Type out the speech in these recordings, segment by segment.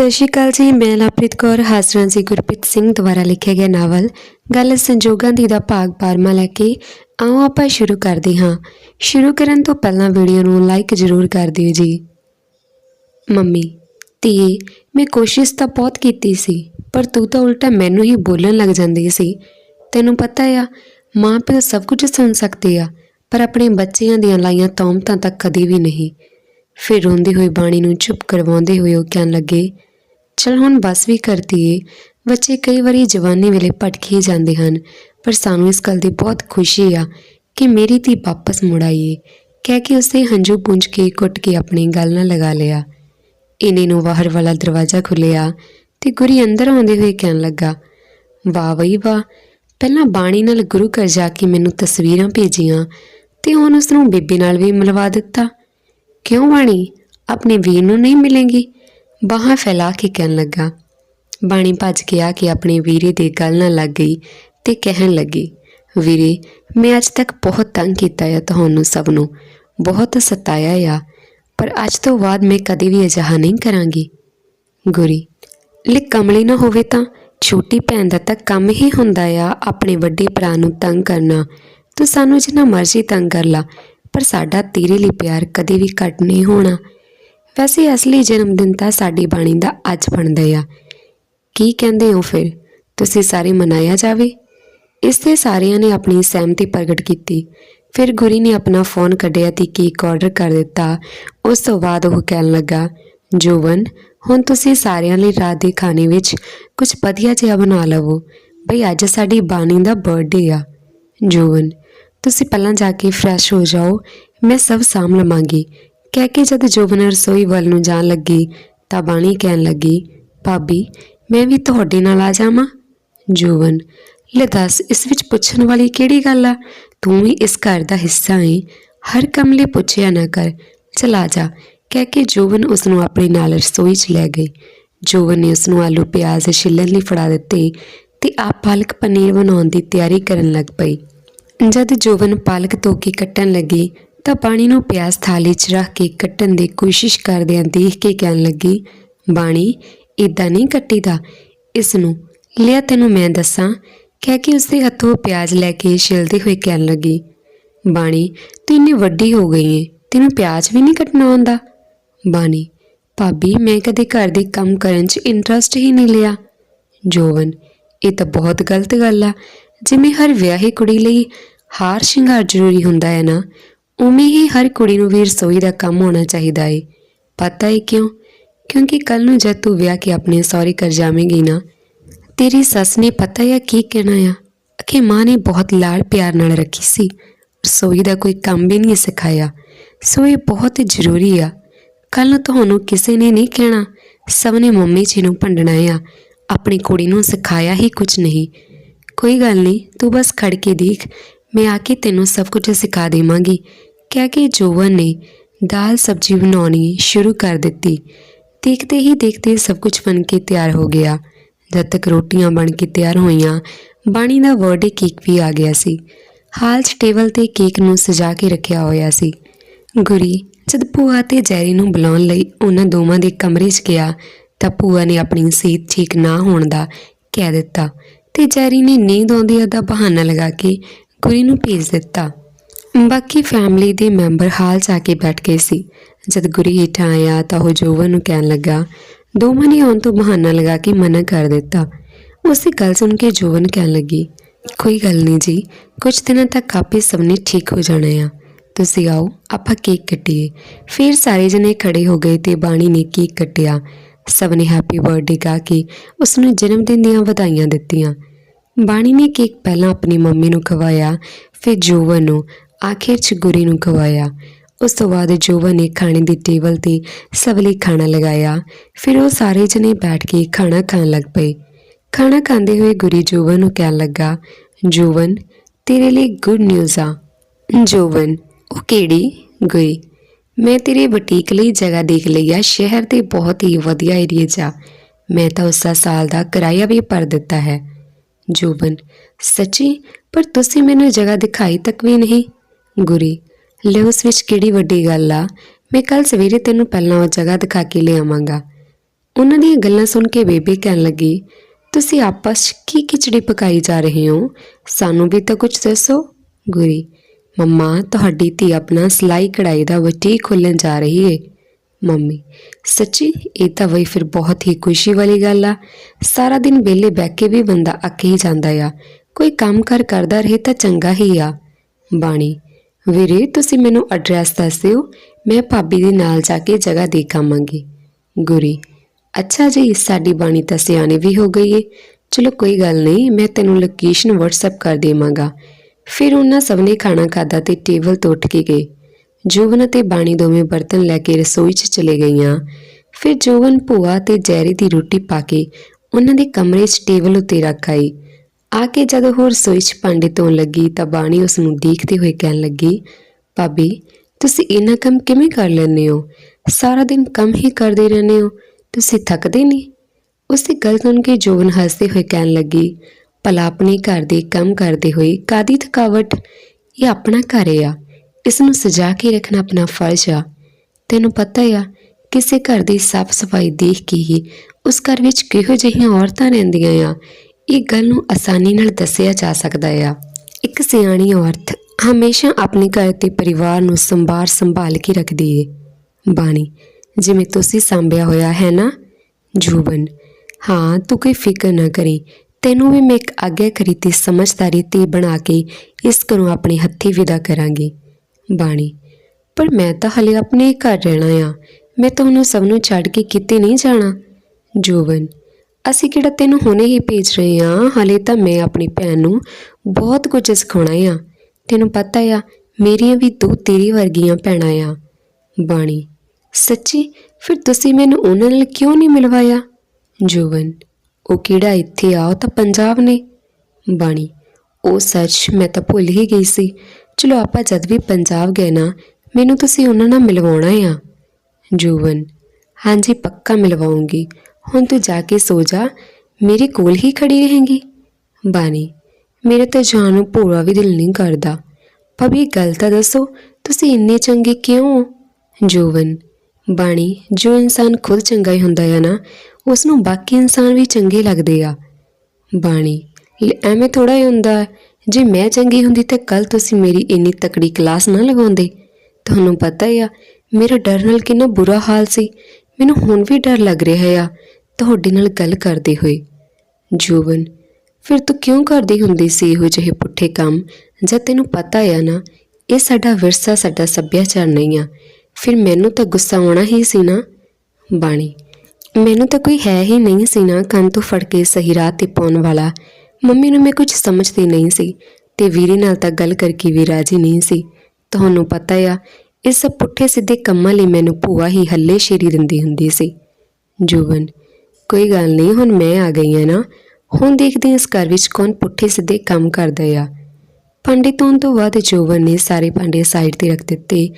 ਸਤਿ ਸ਼੍ਰੀ ਅਕਾਲ ਜੀ, ਮੈਂ ਲਪ੍ਰੀਤ ਕੌਰ, ਹਾਜ਼ਰਾਂ ਜੀ ਗੁਰਪ੍ਰੀਤ ਸਿੰਘ ਦੁਆਰਾ ਲਿਖਿਆ ਗਿਆ ਨਾਵਲ, ਗੱਲ ਸੰਜੋਗਾਂ ਦੀ ਦਾ ਭਾਗ ਬਾਰਮਾ ਲੈ ਕੇ, ਆਓ ਆਪਾਂ ਸ਼ੁਰੂ ਕਰਦੇ ਹਾਂ। ਸ਼ੁਰੂ ਕਰਨ ਤੋਂ ਪਹਿਲਾਂ ਵੀਡੀਓ ਨੂੰ ਲਾਈਕ ਜ਼ਰੂਰ ਕਰ ਦਿਓ ਜੀ। ਮੰਮੀ, ਧੀਏ, ਮੈਂ ਕੋਸ਼ਿਸ਼ ਤਾਂ ਬਹੁਤ ਕੀਤੀ ਸੀ, ਪਰ ਤੂੰ ਤਾਂ ਉਲਟਾ ਮੈਨੂੰ ਹੀ ਬੋਲਣ ਲੱਗ ਜਾਂਦੀ ਸੀ। ਤੈਨੂੰ ਪਤਾ ਆ, ਮਾਂ ਪਿਓ ਸਭ ਕੁਝ ਸੁਣ ਸਕਦੇ ਆ, ਪਰ ਆਪਣੇ ਬੱਚਿਆਂ ਦੀਆਂ ਲਾਈਆਂ ਤੌਮਤਾਂ ਤੱਕ ਕਦੇ ਵੀ ਨਹੀਂ। ਫਿਰ ਰੋਂਦੀ ਹੋਈ ਬਾਣੀ ਨੂੰ ਚੁੱਪ ਕਰਵਾਉਂਦੇ ਹੋਏ ਉਹ ਕਹਿਣ ਲੱਗੇ ਚਲ ਹੁਣ ਬਸ ਵੀ ਕਰਦੀ ਏ। ਬੱਚੇ ਕਈ ਵਾਰੀ ਜਵਾਨੀ ਵੇਲੇ ਭਟਕ ਜਾਂਦੇ ਹਨ, ਪਰ ਸਾਨੂੰ ਇਸ ਗੱਲ ਦੀ ਬਹੁਤ ਖੁਸ਼ੀ ਆ ਕਿ ਮੇਰੀ ਧੀ ਵਾਪਸ ਮੁੜ ਆਈ ਏ। ਕਹਿ ਕੇ ਉਸੇ ਹੰਝੂ ਪੁੰਝ ਕੇ ਕੁੱਟ ਕੇ ਆਪਣੀ ਗੱਲ ਨਾਲ ਲਗਾ ਲਿਆ। ਇਨੇ ਨੂੰ ਬਾਹਰ ਵਾਲਾ ਦਰਵਾਜ਼ਾ ਖੁੱਲਿਆ ਤੇ ਗੁਰੀ ਅੰਦਰ ਆਉਂਦੇ ਹੋਏ ਕਹਿਣ ਲੱਗਾ, ਵਾਹ ਬਈ ਵਾਹ, ਪਹਿਲਾਂ ਬਾਣੀ ਨਾਲ ਗੁਰੂ ਘਰ ਜਾ ਕੇ ਮੈਨੂੰ ਤਸਵੀਰਾਂ ਭੇਜੀਆਂ ਤੇ ਹੁਣ ਉਸ ਨੂੰ ਬੀਬੀ ਨਾਲ ਵੀ ਮਿਲਵਾ ਦਿੱਤਾ। ਕਿਉਂ ਬਾਣੀ? ਆਪਣੇ ਵੀਰ ਨੂੰ ਨਹੀਂ ਮਿਲੇਗੀ? ਬਾਹਾਂ ਫੈਲਾ ਕੇ ਕਹਿਣ ਲੱਗਾ, ਬਾਣੀ ਭੱਜ ਕੇ ਆ ਕੇ ਆਪਣੇ ਵੀਰੇ ਦੇ ਗੱਲ ਨਾਲ ਲੱਗ ਗਈ ਤੇ ਕਹਿਣ ਲੱਗੀ, ਵੀਰੇ, ਮੈਂ ਅੱਜ ਤੱਕ ਬਹੁਤ ਤੰਗ ਕੀਤਾ ਹੈ ਤੁਹਾਨੂੰ ਸਭ ਨੂੰ, ਬਹੁਤ ਸਤਾਇਆ ਆ, ਪਰ ਅੱਜ ਤੋਂ ਬਾਅਦ ਮੈਂ ਕਦੇ ਵੀ ਅਜਿਹਾ ਨਹੀਂ ਕਰਾਂਗੀ। ਗੁਰੀ, ਲੈ ਕਮਲੀ ਨਾ ਹੋਵੇ ਤਾਂ ਛੋਟੀ ਭੈਣ ਦਾ ਤਾਂ ਕੰਮ ਹੀ ਹੁੰਦਾ ਆ ਆਪਣੇ ਵੱਡੇ ਭਰਾ ਨੂੰ ਤੰਗ ਕਰਨਾ। ਤੂੰ ਸਾਨੂੰ ਜਿੰਨਾ ਮਰਜ਼ੀ ਤੰਗ ਕਰ ਲਾ, ਪਰ ਸਾਡਾ ਤੇਰੇ ਲਈ ਪਿਆਰ ਕਦੇ ਵੀ ਘੱਟ ਨਹੀਂ ਹੋਣਾ। ਵੈਸੇ ਅਸਲੀ ਜਨਮ ਦਿਨ ਤਾਂ ਸਾਡੀ ਬਾਣੀ ਦਾ ਅੱਜ ਬਣਦਾ ਆ। ਕੀ ਕਹਿੰਦੇ ਹੋ ਫਿਰ? ਤੁਸੀਂ ਸਾਰੇ ਮਨਾਇਆ ਜਾਵੇ? ਇਸ ਤੇ ਸਾਰਿਆਂ ਨੇ ਆਪਣੀ ਸਹਿਮਤੀ ਪ੍ਰਗਟ ਕੀਤੀ। ਫਿਰ ਗੁਰੀ ਨੇ ਆਪਣਾ ਫੋਨ ਕੱਢਿਆ ਤੇ ਕੇਕ ਆਰਡਰ ਕਰ ਦਿੱਤਾ। ਉਸ ਤੋਂ ਬਾਅਦ ਉਹ ਕਹਿਣ ਲੱਗਾ, ਜੋਵਨ, ਹੁਣ ਤੁਸੀਂ ਸਾਰਿਆਂ ਲਈ ਰਾਤ ਦੇ ਖਾਣੇ ਵਿੱਚ ਕੁਝ ਵਧੀਆ ਜਿਹਾ ਬਣਾ ਲਵੋ। ਬਈ ਅੱਜ ਸਾਡੀ ਬਾਣੀ ਦਾ ਬਰਥਡੇ ਆ। ਜੋਵਨ, ਤੁਸੀਂ ਪਹਿਲਾਂ ਜਾ ਕੇ ਫਰੈਸ਼ ਹੋ ਜਾਓ। ਮੈਂ ਸਭ ਸਾਂਭ ਲਵਾਂਗੀ। ਕਹਿ ਕੇ ਜਦ ਜੋਬਨ ਰਸੋਈ ਵੱਲ ਨੂੰ ਜਾਣ ਲੱਗੀ, ਤਾਂ ਬਾਣੀ ਕਹਿਣ ਲੱਗੀ, ਭਾਬੀ, ਮੈਂ ਵੀ ਤੁਹਾਡੇ ਨਾਲ ਆ ਜਾਵਾਂ? ਜੋਬਨ ਲੈ ਦੱਸ, ਇਸ ਵਿੱਚ ਪੁੱਛਣ ਵਾਲੀ ਕਿਹੜੀ ਗੱਲ ਆ? ਤੂੰ ਵੀ ਇਸ ਘਰ ਦਾ ਹਿੱਸਾ ਏ। ਹਰ ਕੰਮ ਲਈ ਪੁੱਛਿਆ ਨਾ ਕਰ। ਚਲਾ ਜਾ। ਕਹਿ ਕੇ ਜੋਬਨ ਉਸ ਨੂੰ ਆਪਣੇ ਨਾਲ ਰਸੋਈ 'ਚ ਲੈ ਗਈ। ਜੋਬਨ ਨੇ ਉਸ ਨੂੰ ਆਲੂ, ਪਿਆਜ਼ ਛਿੱਲਣ ਲਈ ਫੜਾ ਦਿੱਤੇ ਤੇ ਆਪ ਪਾਲਕ ਪਨੀਰ ਬਣਾਉਣ ਦੀ ਤਿਆਰੀ ਕਰਨ ਲੱਗ ਪਈ। ਜਦ ਜੋਬਨ ਪਾਲਕ ਧੋ ਕੇ ਕੱਟਣ ਲੱਗੀ ਤਾਂ ਬਾਣੀ ਨੂੰ ਪਿਆਜ਼ ਥਾਲੀ 'ਚ ਰੱਖ ਕੇ ਕੱਟਣ ਦੀ ਕੋਸ਼ਿਸ਼ ਕਰਦਿਆਂ ਦੇਖ ਕੇ ਕਹਿਣ ਲੱਗੀ, ਬਾਣੀ ਇਦਾਂ ਨਹੀਂ ਕੱਟੀਦਾ। ਇਸ ਨੂੰ ਲਿਆ ਤੈਨੂੰ ਮੈਂ ਦੱਸਾਂ। ਕਹਿ ਕੇ ਉਸਦੇ ਹੱਥੋਂ ਪਿਆਜ਼ ਲੈ ਕੇ ਛਿਲਦੇ ਹੋਏ ਕਹਿਣ ਲੱਗੀ, ਬਾਣੀ, ਤੂੰ ਇੰਨੀ ਵੱਡੀ ਹੋ ਗਈ ਏ, ਤੈਨੂੰ ਪਿਆਜ਼ ਵੀ ਨਹੀਂ ਕੱਟਣਾ ਆਉਂਦਾ? ਬਾਣੀ, ਭਾਬੀ, ਮੈਂ ਕਦੇ ਘਰ ਦੇ ਕੰਮ ਕਰਨ 'ਚ ਇੰਟਰਸਟ ਹੀ ਨਹੀਂ ਲਿਆ। ਜੋਵਨ ਇਹ ਤਾਂ ਬਹੁਤ ਗਲਤ ਗੱਲ ਆ। ਜਿਵੇਂ ਹਰ ਵਿਆਹੀ ਕੁੜੀ ਲਈ ਹਾਰ ਸ਼ਿੰਗਾਰ ਜ਼ਰੂਰੀ ਹੁੰਦਾ ਹੈ ਨਾ ਉਵੇਂ ਹੀ ਹਰ ਕੁੜੀ ਨੂੰ ਵੀ ਰਸੋਈ ਦਾ ਕੰਮ ਹੋਣਾ ਚਾਹੀਦਾ ਏ। ਪਤਾ ਏ ਕਿਉਂ? ਕਿਉਂਕਿ ਕੱਲ ਨੂੰ ਜਦ ਤੂੰ ਵਿਆਹ ਕੇ ਆਪਣੇ ਸਹੁਰੇ ਕਰ ਜਾਵੇਂਗੀ ਨਾ, ਤੇਰੀ ਸੱਸ ਨੇ ਪਤਾ ਹੈ ਕੀ ਕਹਿਣਾ ਆ? ਕਿ ਮਾਂ ਨੇ ਬਹੁਤ ਲਾਡ ਪਿਆਰ ਨਾਲ ਰੱਖੀ ਸੀ ਰਸੋਈ ਦਾ ਕੋਈ ਕੰਮ ਵੀ ਨਹੀਂ ਸਿਖਾਇਆ। ਸੋ ਇਹ ਬਹੁਤ ਜ਼ਰੂਰੀ ਆ। ਕੱਲ ਨੂੰ ਤੁਹਾਨੂੰ ਕਿਸੇ ਨੇ ਨਹੀਂ ਕਹਿਣਾ, ਸਭ ਨੇ ਮੰਮੀ ਜੀ ਨੂੰ ਭੰਡਣਾ ਆ। ਆਪਣੀ ਕੁੜੀ ਨੂੰ ਸਿਖਾਇਆ ਹੀ ਕੁਝ ਨਹੀਂ। ਕੋਈ ਗੱਲ ਨਹੀਂ, ਤੂੰ ਬਸ ਖੜ ਕੇ ਦੇਖ, ਮੈਂ ਆ ਕੇ ਤੈਨੂੰ ਸਭ ਕੁਝ ਸਿਖਾ ਦੇਵਾਂਗੀ। ਕਹਿ ਕੇ ਜੋਵਨ ਨੇ ਦਾਲ ਸਬਜ਼ੀ ਬਣਾਉਣੀ ਸ਼ੁਰੂ ਕਰ ਦਿੱਤੀ। ਦੇਖਦੇ ਹੀ ਦੇਖਦੇ ਸਭ ਕੁਝ ਬਣ ਕੇ ਤਿਆਰ ਹੋ ਗਿਆ। ਜਦ ਤੱਕ ਰੋਟੀਆਂ ਬਣ ਕੇ ਤਿਆਰ ਹੋਈਆਂ। ਬਾਣੀ ਦਾ ਬਰਥਡੇ ਕੇਕ ਵੀ ਆ ਗਿਆ ਸੀ। ਹਾਲ 'ਚ ਟੇਬਲ ਤੇ ਕੇਕ ਨੂੰ ਸਜਾ ਕੇ ਰੱਖਿਆ ਹੋਇਆ ਸੀ। ਗੁਰੀ, ਜਦ ਭੂਆ ਤੇ ਜੈਰੀ ਨੂੰ ਬੁਲਾਉਣ ਲਈ ਉਹਨਾਂ ਦੋਵਾਂ ਦੇ ਕਮਰੇ 'ਚ ਗਿਆ, ਤਾਂ ਭੂਆ ਨੇ ਆਪਣੀ ਸਿਹਤ ਠੀਕ ਨਾ ਹੋਣ ਦਾ ਕਹਿ ਦਿੱਤਾ ਤੇ ਜੈਰੀ ਨੇ ਨੀਂਦ ਆਉਂਦੀ ਦਾ ਬਹਾਨਾ ਲਗਾ ਕੇ ਗੁਰੀ ਨੂੰ ਭੇਜ ਦਿੱਤਾ। ਬਾਕੀ ਫੈਮਿਲੀ ਦੇ ਮੈਂਬਰ ਹਾਲ 'ਚ ਆ ਕੇ ਬੈਠ ਗਏ ਸੀ। ਜਦ ਗੁਰੀ ਹੇਠਾਂ ਆਇਆ ਤਾਂ ਉਹ ਜੋਵਨ ਨੂੰ ਕਹਿਣ ਲੱਗਾ, ਦੋਵਾਂ ਨੇ ਆਉਣ ਤੋਂ ਬਹਾਨਾ ਲਗਾ ਕੇ ਮਨਾ ਕਰ ਦਿੱਤਾ। ਉਸੇ ਗੱਲ ਸੁਣ ਕੇ ਜੋਵਨ ਕਹਿਣ ਲੱਗੀ, ਕੋਈ ਗੱਲ ਨਹੀਂ ਜੀ, ਕੁਝ ਦਿਨਾਂ ਤੱਕ ਆਪੇ ਸਭ ਨੇ ਠੀਕ ਹੋ ਜਾਣਾ ਆ। ਤੁਸੀਂ ਆਓ, ਆਪਾਂ ਕੇਕ ਕੱਟੀਏ। ਫਿਰ ਸਾਰੇ ਜਣੇ ਖੜੇ ਹੋ ਗਏ ਤੇ ਬਾਣੀ ਨੇ ਕੇਕ ਕੱਟਿਆ। ਸਭ ਨੇ ਹੈਪੀ ਬਰਥਡੇ ਕਹਾ ਕੇ ਉਸ ਨੂੰ ਜਨਮ ਦਿਨ ਦੀਆਂ ਵਧਾਈਆਂ ਦਿੱਤੀਆਂ। ਬਾਣੀ ਨੇ ਕੇਕ ਪਹਿਲਾਂ ਆਪਣੀ ਮੰਮੀ ਨੂੰ ਖਵਾਇਆ, ਫਿਰ ਜੋਵਨ ਨੂੰ ਆਖਿਰ ਚ ਗੁਰੀ ਨੂੰ ਖਵਾਇਆ ਉਸ ਤੋਂ ਬਾਅਦ ਜੋਵਨ ਨੇ ਖਾਣੇ ਦੀ ਟੇਬਲ ਤੇ ਸਭ ਲਈ ਖਾਣਾ ਲਗਾਇਆ। ਫਿਰ ਉਹ ਸਾਰੇ ਜਣੇ ਬੈਠ ਕੇ ਖਾਣਾ ਖਾਣ ਲੱਗ ਪਏ। ਖਾਣਾ ਖਾਂਦੇ ਹੋਏ ਗੁਰੀ ਜੋਬਨ ਨੂੰ ਕਹਿਣ ਲੱਗਾ ਜੋਵਨ ਤੇਰੇ ਲਈ ਗੁੱਡ ਨਿਊਜ਼ ਆ। ਜੋਵਨ ਉਹ ਕਿਹੜੀ? ਗੁਰੀ ਮੈਂ ਤੇਰੇ ਬੁਟੀਕ ਲਈ ਜਗ੍ਹਾ ਦੇਖ ਲਈ ਆ। ਸ਼ਹਿਰ ਦੇ ਬਹੁਤ ਹੀ ਵਧੀਆ ਏਰੀਆ 'ਚ ਆ। ਮੈਂ ਤਾਂ ਉਸ ਦਾ ਸਾਲ ਦਾ ਕਿਰਾਇਆ ਵੀ ਭਰ ਦਿੱਤਾ ਹੈ। ਜੋਬਨ, ਸੱਚੀ? ਪਰ ਤੁਸੀਂ ਮੈਨੂੰ ਜਗ੍ਹਾ ਦਿਖਾਈ ਤੱਕ ਵੀ ਨਹੀਂ? ਗੁਰੀ, ਲੈ ਉਸ ਵਿੱਚ ਕਿਹੜੀ ਵੱਡੀ ਗੱਲ ਆ? ਮੈਂ ਕੱਲ ਸਵੇਰੇ ਤੈਨੂੰ ਪਹਿਲਾਂ ਉਹ ਜਗ੍ਹਾ ਦਿਖਾ ਕੇ ਲਿਆਵਾਂਗਾ। ਉਹਨਾਂ ਦੀਆਂ ਗੱਲਾਂ ਸੁਣ ਕੇ ਬੇਬੇ ਕਹਿਣ ਲੱਗੀ, ਤੁਸੀਂ ਆਪਸ 'ਚ ਕੀ ਖਿਚੜੀ ਪਕਾਈ ਜਾ ਰਹੇ ਹੋ? ਸਾਨੂੰ ਵੀ ਤਾਂ ਕੁਝ ਦੱਸੋ। ਗੁਰੀ, ਮੰਮਾ, ਤੁਹਾਡੀ ਧੀ ਆਪਣਾ ਸਿਲਾਈ ਕਢਾਈ ਦਾ ਬੁਟੀਕ ਖੋਲਣ ਜਾ ਰਹੀ ਏ। ਮੰਮੀ, ਸੱਚੀ? ਇਹ ਤਾਂ ਵਈ ਫਿਰ ਬਹੁਤ ਹੀ ਖੁਸ਼ੀ ਵਾਲੀ ਗੱਲ ਆ। ਸਾਰਾ ਦਿਨ ਵਿਹਲੇ ਬਹਿ ਕੇ ਵੀ ਬੰਦਾ ਅੱਕ ਹੀ ਜਾਂਦਾ ਆ। ਕੋਈ ਕੰਮ ਕਰ ਕਰਦਾ ਰਹੇ ਤਾਂ ਚੰਗਾ ਹੀ ਆ। ਬਾਣੀ ਵੀਰੇ, ਤੁਸੀਂ ਮੈਨੂੰ ਐਡਰੈਸ ਦੱਸ ਦਿਓ ਮੈਂ ਭਾਬੀ ਦੇ ਨਾਲ ਜਾ ਕੇ ਜਗ੍ਹਾ ਦੇਖ ਆਵਾਂਗੀ ਗੁਰੀ, ਅੱਛਾ ਜੀ, ਸਾਡੀ ਬਾਣੀ ਤਾਂ ਸਿਆਣੀ ਵੀ ਹੋ ਗਈ ਏ। ਚਲੋ ਕੋਈ ਗੱਲ ਨਹੀਂ, ਮੈਂ ਤੈਨੂੰ ਲੋਕੇਸ਼ਨ WhatsApp ਕਰ ਦੇਵਾਂਗਾ। ਫਿਰ ਉਹਨਾਂ ਸਭ ਨੇ ਖਾਣਾ ਖਾਦਾ ਤੇ ਟੇਬਲ ਤੋਂ ਉੱਠ ਕੇ ਗਏ। ਜੋਵਨ ਅਤੇ ਬਾਣੀ ਦੋਵੇਂ ਬਰਤਨ ਲੈ ਕੇ ਰਸੋਈ 'ਚ ਚਲੇ ਗਈਆਂ। ਫਿਰ ਜੋਵਨ ਭੂਆ ਤੇ ਜੈਰੀ ਦੀ ਰੋਟੀ ਪਾ ਕੇ ਉਹਨਾਂ ਦੇ ਕਮਰੇ 'ਚ ਟੇਬਲ ਉੱਤੇ ਰੱਖ ਆਈ। ਆ ਕੇ ਜਦੋਂ ਉਹ ਰਸੋਈ 'ਚ ਭਾਂਡੇ ਧੋਣ ਲੱਗੀ ਤਾਂ ਬਾਣੀ ਉਸ ਨੂੰ ਦੇਖਦੇ ਹੋਏ ਕਹਿਣ ਲੱਗੀ, ਭਾਬੀ, ਤੁਸੀਂ ਇੰਨਾ ਕੰਮ ਕਿਵੇਂ ਕਰ ਲੈਂਦੇ ਹੋ? ਸਾਰਾ ਦਿਨ ਕੰਮ ਹੀ ਕਰਦੇ ਰਹਿੰਦੇ ਹੋ, ਤੁਸੀਂ ਥੱਕਦੇ ਨਹੀਂ? ਉਸ ਦੀ ਗੱਲ ਸੁਣ ਕੇ ਜੋਵਨ ਹੱਸਦੇ ਹੋਏ ਕਹਿਣ ਲੱਗੀ, ਭਲਾ ਆਪਣੇ ਘਰ ਦੇ ਕੰਮ ਕਰਦੇ ਹੋਏ ਕਾਦੀ ਥਕਾਵਟ? ਇਹ ਆਪਣਾ ਘਰ ਆ ਇਸ ਨੂੰ ਸਜਾ ਕੇ ਰੱਖਣਾ ਆਪਣਾ ਫਰਜ਼ ਆ। ਤੈਨੂੰ ਪਤਾ ਆ, ਕਿਸੇ ਘਰ ਦੀ ਸਾਫ਼ ਸਫ਼ਾਈ ਦੇਖ ਕੇ ਹੀ ਉਸ ਘਰ ਵਿੱਚ ਕਿਹੋ ਜਿਹੀਆਂ ਔਰਤਾਂ ਰਹਿੰਦੀਆਂ ਆ। ਇਹ ਗੱਲ ਨੂੰ ਆਸਾਨੀ ਨਾਲ ਦੱਸਿਆ ਜਾ ਸਕਦਾ ਆ। ਇੱਕ ਸਿਆਣੀ ਔਰਤ ਹਮੇਸ਼ਾ ਆਪਣੇ ਘਰ ਤੇ ਪਰਿਵਾਰ ਨੂੰ ਸੰਭਾਰ ਸੰਭਾਲ ਕੇ ਰੱਖਦੀ ਏ। ਬਾਣੀ, ਜਿਵੇਂ ਤੁਸੀਂ ਸੰਭਿਆ ਹੋਇਆ ਹੈ ਨਾ? ਜੂਬਨ, ਹਾਂ, ਤੂੰ ਕੋਈ ਫਿਕਰ ਨਾ ਕਰੀ। ਤੈਨੂੰ ਵੀ ਮੈਂ ਇੱਕ ਆਗਿਆਕਾਰੀ ਤੇ ਸਮਝਦਾਰੀ ਤੇ ਬਣਾ ਕੇ ਇਸ ਘਰੋਂ ਆਪਣੇ ਹੱਥੀ ਵਿਦਾ ਕਰਾਂਗੀ। ਬਾਣੀ, ਪਰ ਮੈਂ ਤਾਂ ਹਲੇ ਆਪਣੇ ਘਰ ਰਹਿਣਾ ਆ। ਮੈਂ ਤੁਹਾਨੂੰ ਸਭ ਨੂੰ ਛੱਡ ਕੇ ਕਿਤੇ ਨਹੀਂ ਜਾਣਾ। ਜੂਬਨ ਅਸੀਂ ਕਿਹੜਾ ਤੈਨੂੰ ਹੁਣੇ ਹੀ ਭੇਜ ਰਹੇ ਹਾਂ? ਹਲੇ ਤਾਂ ਮੈਂ ਆਪਣੀ ਭੈਣ ਨੂੰ ਬਹੁਤ ਕੁਝ ਸਿਖਾਉਣਾ ਆ। ਤੈਨੂੰ ਪਤਾ ਆ, ਮੇਰੀਆਂ ਵੀ ਦੋ ਤੇਰੀ ਵਰਗੀਆਂ ਭੈਣਾਂ ਆ। ਬਾਣੀ, ਸੱਚੀ? ਫਿਰ ਤੁਸੀਂ ਮੈਨੂੰ ਉਹਨਾਂ ਨਾਲ ਕਿਉਂ ਨਹੀਂ ਮਿਲਵਾਇਆ? ਜੋਵਨ, ਉਹ ਕਿਹੜਾ ਇੱਥੇ ਆ? ਤਾਂ ਪੰਜਾਬ ਨੇ। ਬਾਣੀ, ਉਹ ਸੱਚ? ਮੈਂ ਤਾਂ ਭੁੱਲ ਹੀ ਗਈ ਸੀ। ਚਲੋ ਆਪਾਂ ਜਦ ਵੀ ਪੰਜਾਬ ਗਏ ਨਾ, ਮੈਨੂੰ ਤੁਸੀਂ ਉਹਨਾਂ ਨਾਲ ਮਿਲਵਾਉਣਾ ਆ। ਜੋਵਨ, ਹਾਂਜੀ, ਪੱਕਾ ਮਿਲਵਾਉਂਗੀ। ਹੁਣ ਤੂੰ ਜਾ ਕੇ ਸੋ ਜਾ, ਮੇਰੇ ਕੋਲ ਹੀ ਖੜੀ ਰਹੇਂਗੀ। ਬਾਣੀ, ਮੇਰੇ ਤਾਂ ਜਾਣ ਨੂੰ ਪੂਰਾ ਵੀ ਦਿਲ ਨਹੀਂ ਕਰਦਾ। ਭਾਬੀ ਗੱਲ ਤਾਂ ਦੱਸੋ, ਤੁਸੀਂ ਇੰਨੇ ਚੰਗੇ ਕਿਉਂ ਹੋ? ਜੋਵਨ, ਬਾਣੀ, ਜੋ ਇਨਸਾਨ ਖੁਦ ਚੰਗਾ ਹੀ ਹੁੰਦਾ ਹੈ ਨਾ ਉਸ ਨੂੰ ਬਾਕੀ ਇਨਸਾਨ ਵੀ ਚੰਗੇ ਲੱਗਦੇ ਆ। ਬਾਣੀ ਐਵੇਂ ਥੋੜਾ ਹੀ ਹੁੰਦਾ ਜੇ ਮੈਂ ਚੰਗੀ ਹੁੰਦੀ ਤਾਂ ਕੱਲ ਤੁਸੀਂ ਮੇਰੀ ਇੰਨੀ ਤਕੜੀ ਕਲਾਸ ਨਾ ਲਗਾਉਂਦੇ। ਤੁਹਾਨੂੰ ਪਤਾ ਹੀ ਆ, ਮੇਰਾ ਡਰ ਨਾਲ ਕਿੰਨਾ ਬੁਰਾ ਹਾਲ ਸੀ। ਮੈਨੂੰ ਹੁਣ ਵੀ ਡਰ ਲੱਗ ਰਿਹਾ ਆ। ਤੁਹਾਡੇ ਨਾਲ ਗੱਲ ਕਰਦੇ ਹੋਏ। ਜੋਵਨ ਫਿਰ ਤੂੰ ਕਿਉਂ ਕਰਦੀ ਹੁੰਦੀ ਸੀ ਇਹੋ ਜਿਹੇ ਪੁੱਠੇ ਕੰਮ? ਜਦ ਤੈਨੂੰ ਪਤਾ ਆ ਨਾ, ਇਹ ਸਾਡਾ ਵਿਰਸਾ, ਸਾਡਾ ਸੱਭਿਆਚਾਰ ਨਹੀਂ ਆ। ਫਿਰ ਮੈਨੂੰ ਤਾਂ ਗੁੱਸਾ ਆਉਣਾ ਹੀ ਸੀ ਨਾ। ਬਾਣੀ, ਮੈਨੂੰ ਤਾਂ ਕੋਈ ਹੈ ਹੀ ਨਹੀਂ ਸੀ ਨਾ ਕੰਨ ਤੋਂ ਫੜ ਕੇ ਸਹੀ ਰਾਹ ਤੇ ਪਾਉਣ ਵਾਲਾ। ਮੰਮੀ ਨੂੰ ਮੈਂ ਕੁਝ ਸਮਝਦੀ ਨਹੀਂ ਸੀ ਤੇ ਵੀਰੇ ਨਾਲ ਤਾਂ ਗੱਲ ਕਰਕੇ ਵੀ ਰਾਜੀ ਨਹੀਂ ਸੀ। ਤੁਹਾਨੂੰ ਪਤਾ ਆ ਇਹ ਸਭ ਪੁੱਠੇ ਸਿੱਧੇ ਕੰਮਾਂ ਲਈ ਮੈਨੂੰ ਭੂਆ ਹੀ ਹੱਲੇ ਸ਼ੇਰੀ ਦਿੰਦੀ ਹੁੰਦੀ ਸੀ। ਜੋਵਨ ਕੋਈ ਗੱਲ ਨਹੀਂ, ਹੁਣ ਮੈਂ ਆ ਗਈ ਹਾਂ ਨਾ। ਹੁਣ ਦੇਖਦੇ ਹਾਂ ਇਸ ਘਰ ਵਿੱਚ ਕੌਣ ਪੁੱਠੇ ਸਿੱਧੇ ਕੰਮ ਕਰਦਾ ਆ। ਭਾਂਡੇ ਧੋਣ ਤੋਂ ਬਾਅਦ ਜੋਵਨ ਨੇ ਸਾਰੇ ਭਾਂਡੇ ਸਾਈਡ ਤੇ ਰੱਖ ਦਿੱਤੇ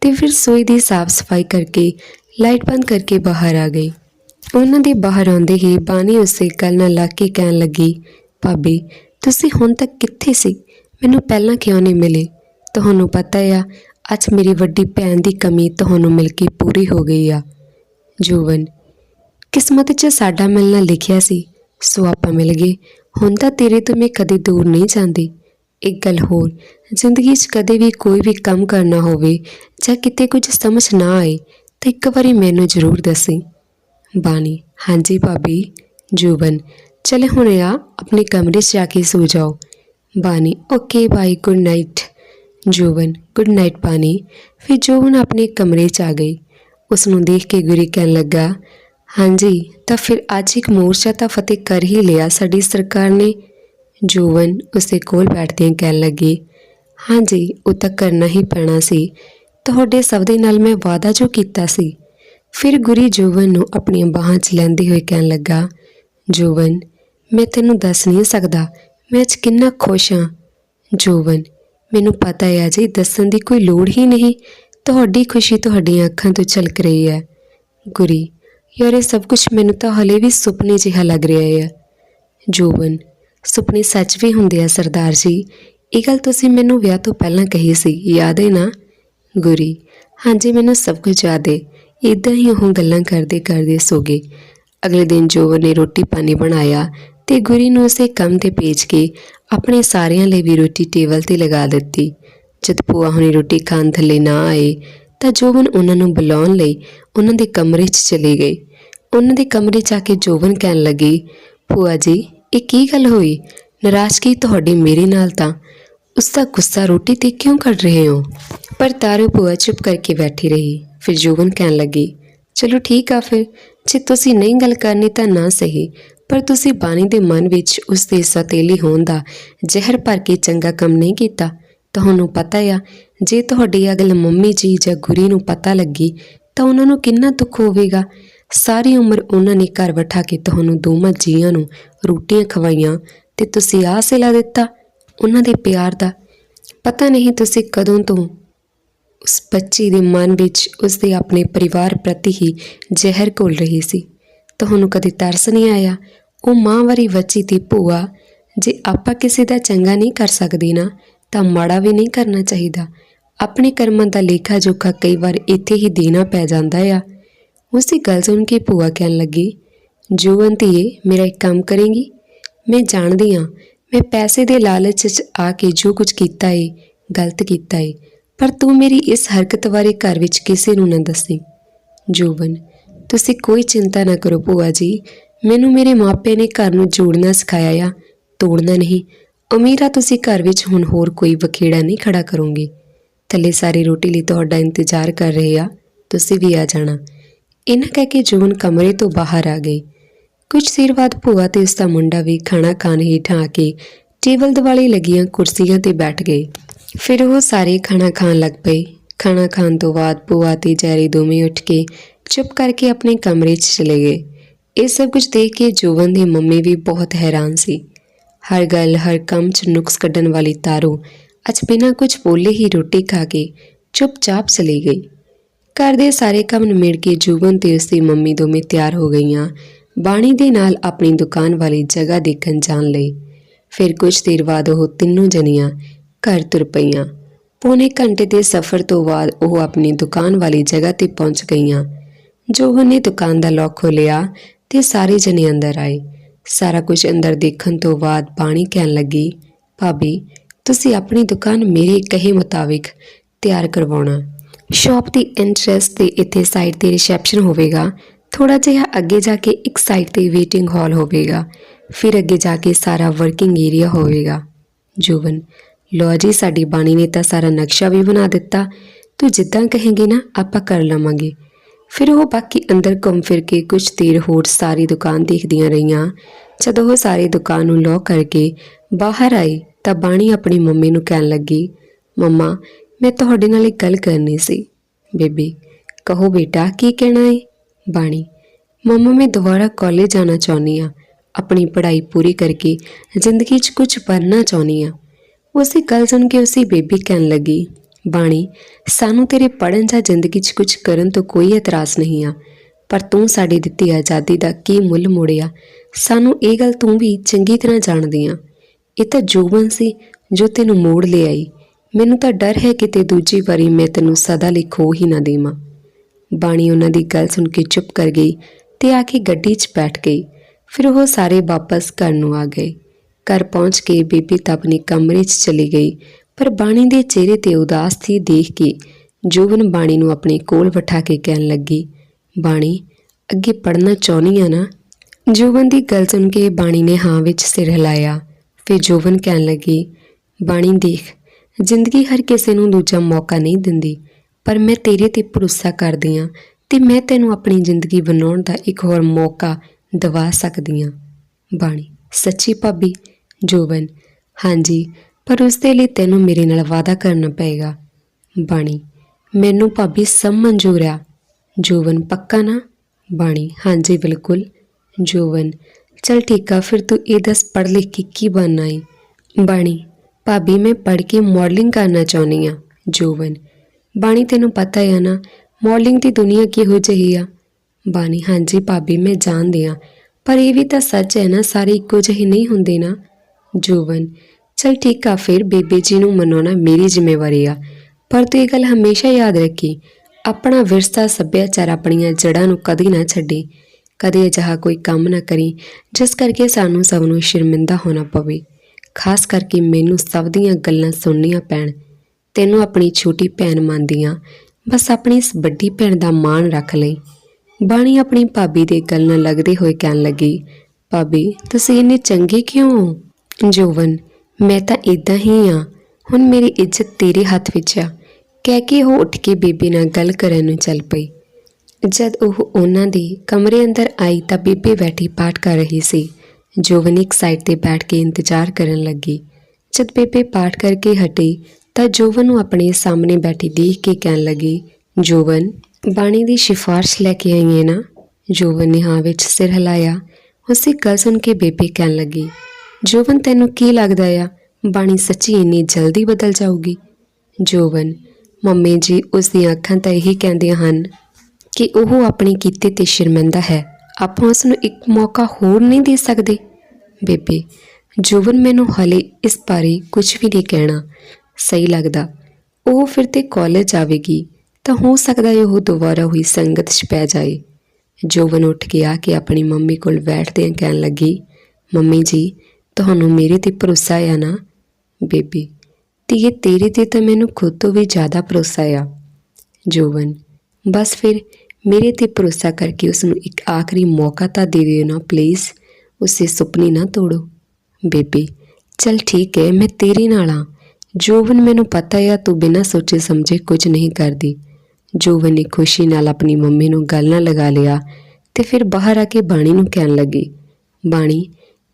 ਤੇ ਫਿਰ ਸੋਈ ਦੀ ਸਾਫ਼ ਸਫ਼ਾਈ ਕਰਕੇ ਲਾਈਟ ਬੰਦ ਕਰਕੇ ਬਾਹਰ ਆ ਗਈ। ਉਹਨਾਂ ਦੇ ਬਾਹਰ ਆਉਂਦੇ ਹੀ ਬਾਣੀ ਉਸੇ ਗੱਲ ਨਾਲ ਲੱਗ ਕੇ ਕਹਿਣ ਲੱਗੀ, ਭਾਬੀ, ਤੁਸੀਂ ਹੁਣ ਤੱਕ ਕਿੱਥੇ ਸੀ? ਮੈਨੂੰ ਪਹਿਲਾਂ ਕਿਉਂ ਨਹੀਂ ਮਿਲੇ? ਤੁਹਾਨੂੰ ਪਤਾ ਆ ਅੱਜ ਮੇਰੀ ਵੱਡੀ ਭੈਣ ਦੀ ਕਮੀ ਤੁਹਾਨੂੰ ਮਿਲ ਕੇ ਪੂਰੀ ਹੋ ਗਈ ਆ। ਜੋਵਨ ਕਿਸਮਤ 'ਚ ਸਾਡਾ ਮਿਲਣਾ ਲਿਖਿਆ ਸੀ, ਸੋ ਆਪਾਂ ਮਿਲ ਗਏ। ਹੁਣ ਤਾਂ ਤੇਰੇ ਤੋਂ ਮੈਂ ਕਦੇ ਦੂਰ ਨਹੀਂ ਜਾਂਦੀ। ਇੱਕ ਗੱਲ ਹੋਰ, ਜ਼ਿੰਦਗੀ 'ਚ ਕਦੇ ਵੀ ਕੋਈ ਵੀ ਕੰਮ ਕਰਨਾ ਹੋਵੇ ਜਾਂ ਕਿਤੇ ਕੁਝ ਸਮਝ ਨਾ ਆਏ, ਤਾਂ ਇੱਕ ਵਾਰੀ ਮੈਨੂੰ ਜ਼ਰੂਰ ਦੱਸੀ। ਬਾਣੀ, ਹਾਂਜੀ ਭਾਬੀ, ਜੂਬਨ, ਚਲੇ ਹੁਣ ਆ, ਆਪਣੇ ਕਮਰੇ 'ਚ ਜਾ ਕੇ ਸੋ ਜਾਓ। ਬਾਣੀ, okay, bye, good night. Jovan good night ਪਾਣੀ। ਫਿਰ ਜੋਵਨ ਆਪਣੇ ਕਮਰੇ 'ਚ ਆ ਗਈ। ਉਸ ਨੂੰ ਦੇਖ ਕੇ ਗੁਰੀ ਕਹਿਣ ਲੱਗਾ, ਹਾਂਜੀ, ਤਾਂ ਫਿਰ ਅੱਜ ਇੱਕ ਮੋਰਚਾ ਤਾਂ ਫਤਿਹ ਕਰ ਹੀ ਲਿਆ ਸਾਡੀ ਸਰਕਾਰ ਨੇ। ਜੋਵਨ ਉਸੇ ਕੋਲ ਬੈਠਦਿਆਂ ਕਹਿਣ ਲੱਗੀ, ਹਾਂਜੀ, ਉਹ ਤਾਂ ਕਰਨਾ ਹੀ ਪੈਣਾ ਸੀ। ਤੁਹਾਡੇ ਸਭ ਦੇ ਨਾਲ ਮੈਂ ਵਾਅਦਾ ਜੋ ਕੀਤਾ ਸੀ। ਫਿਰ ਗੁਰੀ ਜੋਵਨ ਨੂੰ ਆਪਣੀਆਂ ਬਾਹਾਂ 'ਚ ਲੈਂਦੇ ਹੋਏ ਕਹਿਣ ਲੱਗਾ ਜੋਵਨ ਮੈਂ ਤੈਨੂੰ ਦੱਸ ਨਹੀਂ ਸਕਦਾ। ਮੈਂ ਅੱਜ ਕਿੰਨਾ ਖੁਸ਼ ਹਾਂ। ਜੋਵਨ ਮੈਨੂੰ ਪਤਾ ਹੈ ਜੀ ਦੱਸਣ ਦੀ ਕੋਈ ਲੋੜ ਹੀ ਨਹੀਂ। ਤੁਹਾਡੀ ਖੁਸ਼ੀ ਤੁਹਾਡੀਆਂ ਅੱਖਾਂ ਤੋਂ ਝਲਕ ਰਹੀ ਹੈ। ਗੁਰੀ, ਯਾਰ ਇਹ ਸਭ ਕੁਝ ਮੈਨੂੰ ਤਾਂ ਹਲੇ ਵੀ ਸੁਪਨੇ ਜਿਹਾ ਲੱਗ ਰਿਹਾ ਹੈ। ਜੋਵਨ ਸੁਪਨੇ ਸੱਚ ਵੀ ਹੁੰਦੇ ਆ ਸਰਦਾਰ ਜੀ। ਇਹ ਗੱਲ ਤੁਸੀਂ ਮੈਨੂੰ ਵਿਆਹ ਤੋਂ ਪਹਿਲਾਂ ਕਹੀ ਸੀ, ਯਾਦ ਹੈ ਨਾ? ਗੁਰੀ, ਹਾਂਜੀ, ਮੈਨੂੰ ਸਭ ਕੁਝ ਯਾਦ ਹੈ। ਇਦਾਂ ਹੀ ਉਹ ਗੱਲਾਂ ਕਰਦੇ ਕਰਦੇ ਸੋ ਗਏ। ਅਗਲੇ ਦਿਨ ਜੋਵਨ ਨੇ ਰੋਟੀ ਪਾਣੀ ਬਣਾਇਆ। ਤੇ ਗੁਰੀ ਨੂੰ ਉਸੇ ਕੰਮ ਤੇ ਭੇਜ ਕੇ ਆਪਣੇ ਸਾਰਿਆਂ ਲਈ ਵੀ ਰੋਟੀ ਟੇਬਲ ਤੇ ਲਗਾ ਦਿੱਤੀ। ਜਦ ਭੂਆ ਹੁਣੀ ਰੋਟੀ ਖਾਣ ਥੱਲੇ ਨਾ ਆਏ, ਤਾਂ ਜੋਵਨ ਉਹਨਾਂ ਨੂੰ ਬੁਲਾਉਣ ਲਈ ਉਹਨਾਂ ਦੇ ਕਮਰੇ 'ਚ ਚਲੀ ਗਈ ਉਹਨਾਂ ਦੇ ਕਮਰੇ 'ਚ ਆ ਕੇ ਜੋਵਨ ਕਹਿਣ ਲੱਗੀ, ਭੂਆ ਜੀ, ਇਹ ਕੀ ਗੱਲ ਹੋਈ? ਨਾਰਾਜ਼ਗੀ ਤੁਹਾਡੀ ਮੇਰੇ ਨਾਲ ਤਾਂ? ਉਸ ਦਾ ਗੁੱਸਾ ਰੋਟੀ ਤੇ ਕਿਉਂ ਕੱਢ ਰਹੇ ਹੋ? ਪਰ ਤਾਰੂ ਭੂਆ ਚੁੱਪ ਕਰਕੇ ਬੈਠੀ ਰਹੀ। ਫਿਰ ਜੋਵਨ ਕਹਿਣ ਲੱਗੀ, ਚਲੋ ਠੀਕ ਆ ਫਿਰ, ਜੇ ਤੁਸੀਂ ਨਹੀਂ ਗੱਲ ਕਰਨੀ ਤਾਂ ਨਾ ਸਹੀ। ਪਰ ਤੁਸੀਂ ਬਾਣੀ ਦੇ ਮਨ ਵਿੱਚ ਉਸ ਦੇ ਸਤੇਲੀ ਹੋਣ ਦਾ ਜ਼ਹਿਰ ਭਰ ਕੇ ਚੰਗਾ ਕੰਮ ਨਹੀਂ ਕੀਤਾ, ਤੁਹਾਨੂੰ ਪਤਾ ਆ, ਜੇ ਤੁਹਾਡੀ ਅਗਲ ਮੰਮੀ ਜੀ ਜਾਂ ਗੁਰੀ ਨੂੰ ਪਤਾ ਲੱਗੀ, ਤਾਂ ਉਹਨਾਂ ਨੂੰ ਕਿੰਨਾ ਦੁੱਖ ਹੋਵੇਗਾ? ਸਾਰੀ ਉਮਰ ਉਹਨਾਂ ਨੇ ਘਰ ਬਿਠਾ ਕੇ ਤੁਹਾਨੂੰ ਦੋਵਾਂ ਜੀਆਂ ਨੂੰ ਰੋਟੀਆਂ ਖਵਾਈਆਂ ਤੇ ਤੁਸੀਂ ਆਹ ਸਿਲਾ ਦਿੱਤਾ ਉਹਨਾਂ ਦੇ ਪਿਆਰ ਦਾ। ਪਤਾ ਨਹੀਂ ਤੁਸੀਂ ਕਦੋਂ ਤੋਂ ਉਸ ਬੱਚੀ ਦੇ ਮਨ ਵਿੱਚ ਉਸ ਦੇ ਆਪਣੇ ਪਰਿਵਾਰ ਪ੍ਰਤੀ ਹੀ ਜ਼ਹਿਰ ਘੋਲ ਰਹੀ ਸੀ। ਤੁਹਾਨੂੰ ਕਦੇ ਤਰਸ ਨਹੀਂ ਆਇਆ? ਉਹ ਮਾਂ ਵਾਰੀ ਬੱਚੀ ਦੀ ਭੂਆ, ਜੇ ਆਪਾਂ ਕਿਸੇ ਦਾ ਚੰਗਾ ਨਹੀਂ ਕਰ ਸਕਦੇ ਨਾ, ਤਾਂ ਮਾੜਾ ਵੀ ਨਹੀਂ ਕਰਨਾ ਚਾਹੀਦਾ। ਆਪਣੇ ਕਰਮਾਂ ਦਾ ਲੇਖਾ ਜੋਖਾ ਕਈ ਵਾਰ ਇੱਥੇ ਹੀ ਦੇਣਾ ਪੈ ਜਾਂਦਾ ਆ। ਉਸੇ ਗੱਲ ਸੁਣ ਕੇ ਭੂਆ ਕਹਿਣ ਲੱਗੀ ਜੂਵਨ ਧੀਏ, ਮੇਰਾ ਇੱਕ ਕੰਮ ਕਰੇਂਗੀ? ਮੈਂ ਜਾਣਦੀ ਹਾਂ ਮੈਂ ਪੈਸੇ ਦੇ ਲਾਲਚ 'ਚ ਆ ਕੇ ਜੋ ਕੁਝ ਕੀਤਾ ਏ, ਗਲਤ ਕੀਤਾ ਏ, ਪਰ ਤੂੰ ਮੇਰੀ ਇਸ ਹਰਕਤ ਬਾਰੇ ਘਰ ਵਿੱਚ ਕਿਸੇ ਨੂੰ ਨਾ ਦੱਸੀ। ਜੋਬਨ ਤੁਸੀਂ ਕੋਈ ਚਿੰਤਾ ਨਾ ਕਰੋ ਭੂਆ ਜੀ। ਮੈਨੂੰ ਮੇਰੇ ਮਾਪੇ ਨੇ ਘਰ ਨੂੰ ਜੋੜਨਾ ਸਿਖਾਇਆ ਆ, ਤੋੜਨਾ ਨਹੀਂ। ਅਮੀਰਾ ਤੁਸੀਂ ਘਰ ਵਿੱਚ ਹੁਣ ਹੋਰ ਕੋਈ ਵਖੇੜਾ ਨਹੀਂ ਖੜਾ ਕਰੋਗੇ। ਥੱਲੇ ਸਾਰੀ ਰੋਟੀ ਲਈ ਤੁਹਾਡਾ ਇੰਤਜ਼ਾਰ ਕਰ ਰਹੇ ਆ, ਤੁਸੀਂ ਵੀ ਆ ਜਾਣਾ। ਇਹਨਾਂ ਕਹਿ ਕੇ ਜੂਨ ਕਮਰੇ ਤੋਂ ਬਾਹਰ ਆ ਗਈ ਕੁਝ ਦੇਰ ਬਾਅਦ ਭੂਆ ਤੇ ਉਸ ਦਾ ਮੁੰਡਾ ਵੀ ਖਾਣਾ ਖਾਣ ਹੇਠਾਂ ਆ ਕੇ ਟੇਬਲ ਦੁਆਲੇ ਲੱਗੀਆਂ ਕੁਰਸੀਆਂ ਤੇ ਬੈਠ ਗਏ। ਫਿਰ ਉਹ ਸਾਰੇ ਖਾਣਾ ਖਾਣ ਲੱਗ ਪਏ। ਖਾਣਾ ਖਾਣ ਤੋਂ ਬਾਅਦ ਭੂਆ ਤੇ ਜੈਰੀ ਦੋਵੇਂ ਉੱਠ ਕੇ ਚੁੱਪ ਕਰਕੇ ਆਪਣੇ ਕਮਰੇ 'ਚ ਚਲੇ ਗਏ। ਇਹ ਸਭ ਕੁਝ ਦੇਖ ਕੇ ਜੋਵਨ ਦੀ ਮੰਮੀ ਵੀ ਬਹੁਤ ਹੈਰਾਨ ਸੀ। ਹਰ ਗੱਲ, ਹਰ ਕੰਮ 'ਚ ਨੁਕਸ ਕੱਢਣ ਵਾਲੀ ਤਾਰੂ ਅੱਜ ਬਿਨਾਂ ਕੁਝ ਬੋਲੇ ਹੀ ਰੋਟੀ ਖਾ ਕੇ ਚੁੱਪਚਾਪ ਚਲੀ ਗਈ। ਘਰ ਦੇ ਸਾਰੇ ਕੰਮ ਨਿਮੇੜ ਕੇ ਜੁਗਨ ਤੇ ਉਸਦੀ ਮੰਮੀ ਦੋਵੇਂ ਤਿਆਰ ਹੋ ਗਈਆਂ। ਬਾਣੀ ਦੇ ਨਾਲ ਆਪਣੀ ਦੁਕਾਨ ਵਾਲੀ ਜਗ੍ਹਾ ਦੇਖਣ ਜਾਣ ਲਈ। ਫਿਰ ਕੁਝ ਦੇਰ ਬਾਅਦ ਉਹ ਤਿੰਨੋਂ ਜਣੀਆਂ ਘਰ ਤੁਰ ਪਈਆਂ। ਪੌਣੇ ਘੰਟੇ ਦੇ ਸਫ਼ਰ ਤੋਂ ਬਾਅਦ ਉਹ ਆਪਣੀ ਦੁਕਾਨ ਵਾਲੀ ਜਗ੍ਹਾ ਤੇ ਪਹੁੰਚ ਗਈਆਂ। ਜੋਹਨ ਨੇ ਦੁਕਾਨ ਦਾ ਲੋਕ ਖੋਲ੍ਹਿਆ ਤੇ ਸਾਰੇ ਜਣੇ ਅੰਦਰ ਆਏ। ਸਾਰਾ ਕੁਝ ਅੰਦਰ ਦੇਖਣ ਤੋਂ ਬਾਅਦ ਬਾਣੀ ਕਹਿਣ ਲੱਗੀ, ਭਾਬੀ, ਤੁਸੀਂ ਆਪਣੀ ਦੁਕਾਨ ਮੇਰੇ ਕਹੇ ਮੁਤਾਬਿਕ ਤਿਆਰ ਕਰਵਾਉਣਾ। ਸ਼ਾਪ ਦੀ ਐਂਟਰੈਂਸ ਤੇ ਇੱਥੇ ਸਾਈਡ ਤੇ ਰਿਸੈਪਸ਼ਨ ਹੋਵੇਗਾ। ਥੋੜਾ ਜਿਹਾ ਅੱਗੇ ਜਾ ਕੇ ਇੱਕ ਸਾਈਡ ਤੇ ਵੇਟਿੰਗ ਹਾਲ ਹੋਵੇਗਾ। ਫਿਰ ਅੱਗੇ ਜਾ ਕੇ ਸਾਰਾ ਵਰਕਿੰਗ ਏਰੀਆ ਹੋਵੇਗਾ। ਜੋਵਨ ਲੋ ਜੀ, ਸਾਡੀ ਬਾਣੀ ਨੇ ਤਾਂ ਸਾਰਾ ਨਕਸ਼ਾ ਵੀ ਬਣਾ ਦਿੱਤਾ। ਤੂੰ ਜਿੱਦਾਂ ਕਹੇਂਗੀ ਨਾ, ਆਪਾਂ ਕਰ ਲਵਾਂਗੇ। ਫਿਰ ਉਹ ਬਾਕੀ ਅੰਦਰ ਘੁੰਮ ਫਿਰ ਕੇ ਕੁਝ ਦੇਰ ਹੋਰ ਸਾਰੀ ਦੁਕਾਨ ਦੇਖਦੀਆਂ ਰਹੀਆਂ। ਜਦੋਂ ਉਹ ਸਾਰੀ ਦੁਕਾਨ ਨੂੰ ਲੋਕ ਕਰਕੇ ਬਾਹਰ ਆਈ ਤਾਂ ਬਾਣੀ ਆਪਣੀ ਮੰਮੀ ਨੂੰ ਕਹਿਣ ਲੱਗੀ, ਮੰਮਾ, ਮੈਂ ਤੁਹਾਡੇ ਨਾਲ ਇੱਕ ਗੱਲ ਕਰਨੀ ਸੀ। ਬੇਬੀ, ਕਹੋ ਬੇਟਾ, ਕੀ ਕਹਿਣਾ ਹੈ ਬਾਣੀ, ਮੰਮਾ, ਮੈਂ ਦੁਬਾਰਾ ਕਾਲਜ ਜਾਣਾ ਚਾਹੁੰਦੀ ਆ ਆਪਣੀ ਪੜ੍ਹਾਈ ਪੂਰੀ ਕਰਕੇ ਜ਼ਿੰਦਗੀ 'ਚ ਕੁਝ ਬਣਨਾ ਚਾਹੁੰਦੀ ਆ ਉਸੇ ਗੱਲ ਸੁਣ ਕੇ ਉਸੇ ਬੇਬੀ ਕਹਿਣ ਲੱਗੀ ਬਾਣੀ, ਸਾਨੂੰ ਤੇਰੇ ਪੜਨ ਜਾਂ ਜ਼ਿੰਦਗੀ 'ਚ ਕੁਝ ਕਰਨ ਤੋਂ ਕੋਈ ਇਤਰਾਜ਼ ਨਹੀਂ ਆ, ਪਰ ਤੂੰ ਸਾਡੀ ਦਿੱਤੀ ਆਜ਼ਾਦੀ ਦਾ ਕੀ ਮੁੱਲ ਮੋੜਿਆ? ਸਾਨੂੰ ਇਹ ਗੱਲ ਤੂੰ ਵੀ ਚੰਗੀ ਤਰ੍ਹਾਂ ਜਾਣਦੀ ਆ। ਇਹ ਤਾਂ ਜੋਬਨ ਸੀ ਜੋ ਤੈਨੂੰ ਮੋੜ ਲੈ ਆਈ ਮੈਨੂੰ ਤਾਂ ਡਰ ਹੈ ਕਿ ਤੇ ਦੂਜੀ ਵਾਰੀ ਮੈਂ ਤੈਨੂੰ ਸਦਾ ਲਈ ਖੋ ਹੀ ਨਾ ਦੇਵਾਂ। ਬਾਣੀ ਉਹਨਾਂ ਦੀ ਗੱਲ ਸੁਣ ਕੇ ਚੁੱਪ ਕਰ ਗਈ ਤੇ ਆ ਕੇ ਗੱਡੀ 'ਚ ਬੈਠ ਗਈ। ਫਿਰ ਉਹ ਸਾਰੇ ਵਾਪਸ ਘਰ ਨੂੰ ਆ ਗਏ। ਘਰ ਪਹੁੰਚ ਕੇ ਬੀਬੀ ਤਾਂ ਆਪਣੇ ਕਮਰੇ 'ਚ ਚਲੀ ਗਈ। ਪਰ ਬਾਣੀ ਦੇ ਚਿਹਰੇ ਤੇ ਉਦਾਸੀ ਦੇਖ ਕੇ ਜੋਬਨ ਬਾਣੀ ਨੂੰ ਆਪਣੇ ਕੋਲ ਬਿਠਾ ਕੇ ਕਹਿਣ ਲੱਗੀ, ਬਾਣੀ, ਅੱਗੇ ਪੜ੍ਹਨਾ ਚਾਹੁੰਦੀ ਆ ਨਾ? ਜੋਬਨ ਦੀ ਗੱਲ ਸੁਣ ਕੇ ਬਾਣੀ ਨੇ ਹਾਂ ਵਿੱਚ ਸਿਰ ਹਿਲਾਇਆ। ਫਿਰ ਜੋਬਨ ਕਹਿਣ ਲੱਗੀ, ਬਾਣੀ, ਦੇਖ, ਜ਼ਿੰਦਗੀ ਹਰ ਕਿਸੇ ਨੂੰ ਦੂਜਾ ਮੌਕਾ ਨਹੀਂ ਦਿੰਦੀ, ਪਰ ਮੈਂ ਤੇਰੇ ਤੇ ਭਰੋਸਾ ਕਰਦੀ ਆ ਤੇ ਮੈਂ ਤੈਨੂੰ ਆਪਣੀ ਜ਼ਿੰਦਗੀ ਬਣਾਉਣ ਦਾ ਇੱਕ ਹੋਰ ਮੌਕਾ ਦਵਾ ਸਕਦੀ ਆ। ਬਾਣੀ, ਸੱਚੀ ਭਾਬੀ, ਜੋਬਨ, ਹਾਂਜੀ ਪਰ ਉਸ ਦੇ ਲਈ ਤੈਨੂੰ ਮੇਰੇ ਨਾਲ ਵਾਅਦਾ ਕਰਨਾ ਪਏਗਾ। ਬਾਣੀ, ਮੈਨੂੰ ਭਾਬੀ ਸਭ ਮਨਜ਼ੂਰ ਆ। ਜੋਵਨ ਪੱਕਾ ਨਾ? ਬਾਣੀ, ਹਾਂਜੀ, ਬਿਲਕੁਲ। ਜੋਵਨ, ਚਲ ਠੀਕ ਆ, ਫਿਰ ਤੂੰ ਇਹ ਦੱਸ ਪੜ੍ਹ ਲਿਖ ਕੇ ਕੀ ਬਣਨਾ ਹੈ ਬਾਣੀ, ਭਾਬੀ, ਮੈਂ ਪੜ੍ਹ ਕੇ ਮਾਡਲਿੰਗ ਕਰਨਾ ਚਾਹੁੰਦੀ ਆ। ਜੋਵਨ, ਬਾਣੀ, ਤੈਨੂੰ ਪਤਾ ਹੈ ਨਾ ਮਾਡਲਿੰਗ ਦੀ ਦੁਨੀਆ ਕਿਹੋ ਜਿਹੀ ਆ? ਬਾਣੀ, ਹਾਂਜੀ, ਭਾਬੀ, ਮੈਂ ਜਾਣਦੀ ਆ। ਪਰ ਇਹ ਵੀ ਤਾਂ ਸੱਚ ਹੈ ਨਾ, ਸਾਰੇ ਇੱਕੋ ਜਿਹੇ ਨਹੀਂ ਹੁੰਦੇ ਨਾ? ਜੋਵਨ ਚਲ ਠੀਕ ਆ, ਫਿਰ ਬੇਬੇ ਜੀ ਨੂੰ ਮਨਾਉਣਾ ਮੇਰੀ ਜ਼ਿੰਮੇਵਾਰੀ ਆ। ਪਰ ਤੂੰ ਇਹ ਗੱਲ ਹਮੇਸ਼ਾ ਯਾਦ ਰੱਖੀ, ਆਪਣਾ ਵਿਰਸਾ ਸੱਭਿਆਚਾਰ ਆਪਣੀਆਂ ਜੜ੍ਹਾਂ ਨੂੰ ਕਦੀ ਨਾ ਛੱਡੀ, ਕਦੇ ਅਜਿਹਾ ਕੋਈ ਕੰਮ ਨਾ ਕਰੀ, ਜਿਸ ਕਰਕੇ ਸਾਨੂੰ ਸਭ ਨੂੰ ਸ਼ਰਮਿੰਦਾ ਹੋਣਾ ਪਵੇ। ਖਾਸ ਕਰਕੇ ਮੈਨੂੰ ਸਭ ਦੀਆਂ ਗੱਲਾਂ ਸੁਣਨੀਆਂ ਪੈਣ। ਤੈਨੂੰ ਆਪਣੀ ਛੋਟੀ ਭੈਣ ਮੰਨਦੀਆਂ ਬਸ ਆਪਣੀ ਇਸ ਵੱਡੀ ਭੈਣ ਦਾ ਮਾਣ ਰੱਖ ਲਈ। ਬਾਣੀ ਆਪਣੀ ਭਾਬੀ ਦੇ ਗੱਲ ਨਾਲ ਲੱਗਦੇ ਹੋਏ ਕਹਿਣ ਲੱਗੀ, ਭਾਬੀ, ਤੁਸੀਂ ਇੰਨੇ ਚੰਗੇ ਕਿਉਂ ਹੋ? ਜੋਵਨ ਮੈਂ ਤਾਂ ਇਦਾਂ ਹੀ ਆ। ਹੁਣ ਮੇਰੀ ਇੱਜ਼ਤ ਤੇਰੇ ਹੱਥ ਵਿੱਚ ਆ। ਕਹਿ ਕੇ ਉਹ ਉੱਠ ਕੇ ਬੇਬੇ ਨਾਲ ਗੱਲ ਕਰਨ ਨੂੰ ਚੱਲ ਪਈ। ਜਦ ਉਹ ਉਹਨਾਂ ਦੇ ਕਮਰੇ ਅੰਦਰ ਆਈ ਤਾਂ ਬੇਬੇ ਬੈਠੀ ਪਾਠ ਕਰ ਰਹੀ ਸੀ। ਜੋਵਨ ਇੱਕ ਸਾਈਡ ਤੇ ਬੈਠ ਕੇ ਇੰਤਜ਼ਾਰ ਕਰਨ ਲੱਗੀ। ਜਦ ਬੇਬੇ ਪਾਠ ਕਰਕੇ ਹਟੀ ਤਾਂ ਜੋਵਨ ਨੂੰ ਆਪਣੇ ਸਾਹਮਣੇ ਬੈਠੀ ਦੇਖ ਕੇ ਕਹਿਣ ਲੱਗੀ, ਜੋਵਨ, ਬਾਣੀ ਦੀ ਸਿਫਾਰਿਸ਼ ਲੈ ਕੇ ਆਈ ਹੈ ਨਾ? ਜੋਵਨ ਨੇ ਹਾਂ ਵਿੱਚ ਸਿਰ ਹਿਲਾਇਆ। ਉਸੇ ਗੱਲ ਸੁਣ ਕੇ ਬੇਬੇ ਕਹਿਣ ਲੱਗੀ ਜੋਵਨ, ਤੈਨੂੰ ਕੀ ਲੱਗਦਾ ਆ? ਬਾਣੀ ਸੱਚੀ ਇੰਨੀ ਜਲਦੀ ਬਦਲ ਜਾਊਗੀ। ਜੋਵਨ, ਮੰਮੀ ਜੀ ਉਸ ਦੀਆਂ ਅੱਖਾਂ ਤਾਂ ਇਹੀ ਕਹਿੰਦੀਆਂ ਹਨ ਕਿ ਉਹ ਆਪਣੇ ਕੀਤੇ ਤੇ ਸ਼ਰਮਿੰਦਾ ਹੈ। ਆਪਾਂ ਉਸ ਨੂੰ ਇੱਕ ਮੌਕਾ ਹੋਰ ਨਹੀਂ ਦੇ ਸਕਦੇ। ਬੇਬੇ, ਜੋਵਨ ਮੈਨੂੰ ਹਲੇ ਇਸ ਬਾਰੇ ਕੁਝ ਵੀ ਨਹੀਂ ਕਹਿਣਾ। ਸਹੀ ਲੱਗਦਾ, ਉਹ ਫਿਰ ਤੇ ਕਾਲਜ ਆਵੇਗੀ, ਤਾਂ ਹੋ ਸਕਦਾ ਹੈ ਉਹ ਦੁਬਾਰਾ ਹੋਈ ਸੰਗਤ 'ਚ ਪੈ ਜਾਏ। ਜੋਵਨ ਉੱਠ ਕੇ ਆ ਕੇ ਆਪਣੀ ਮੰਮੀ ਕੋਲ ਬੈਠਦਿਆਂ ਕਹਿਣ ਲੱਗੀ, ਮੰਮੀ ਜੀ ਤੁਹਾਨੂੰ ਮੇਰੇ ਤੇ ਭਰੋਸਾ ਆ ਨਾ, ਬੇਬੀ? ਧੀਏ, ਤੇਰੇ ਤੇ ਤਾਂ ਮੈਨੂੰ ਖੁਦ ਤੋਂ ਵੀ ਜ਼ਿਆਦਾ ਭਰੋਸਾ ਆ ਜੋਵਨ ਬਸ ਫਿਰ ਮੇਰੇ ਤੇ ਭਰੋਸਾ ਕਰਕੇ ਉਸ ਨੂੰ ਇੱਕ ਆਖਰੀ ਮੌਕਾ ਤਾਂ ਦੇ ਦਿਓ ਨਾ ਪਲੀਜ਼ ਉਸੇ ਸੁਪਨੇ ਨਾ ਤੋੜੋ। ਬੇਬੀ, ਚਲ ਠੀਕ ਹੈ, ਮੈਂ ਤੇਰੇ ਨਾਲ ਆ ਜੋਵਨ ਮੈਨੂੰ ਪਤਾ ਹੈ ਤੂੰ ਬਿਨਾਂ ਸੋਚੇ ਸਮਝੇ ਕੁਝ ਨਹੀਂ ਕਰਦੀ। ਜੋਵਨ ਨੇ ਖੁਸ਼ੀ ਨਾਲ ਆਪਣੀ ਮੰਮੀ ਨੂੰ ਗੱਲ ਨਾਲ ਲਗਾ ਲਿਆ ਤੇ ਫਿਰ ਬਾਹਰ ਆ ਕੇ ਬਾਣੀ ਨੂੰ ਕਹਿਣ ਲੱਗੀ। ਬਾਣੀ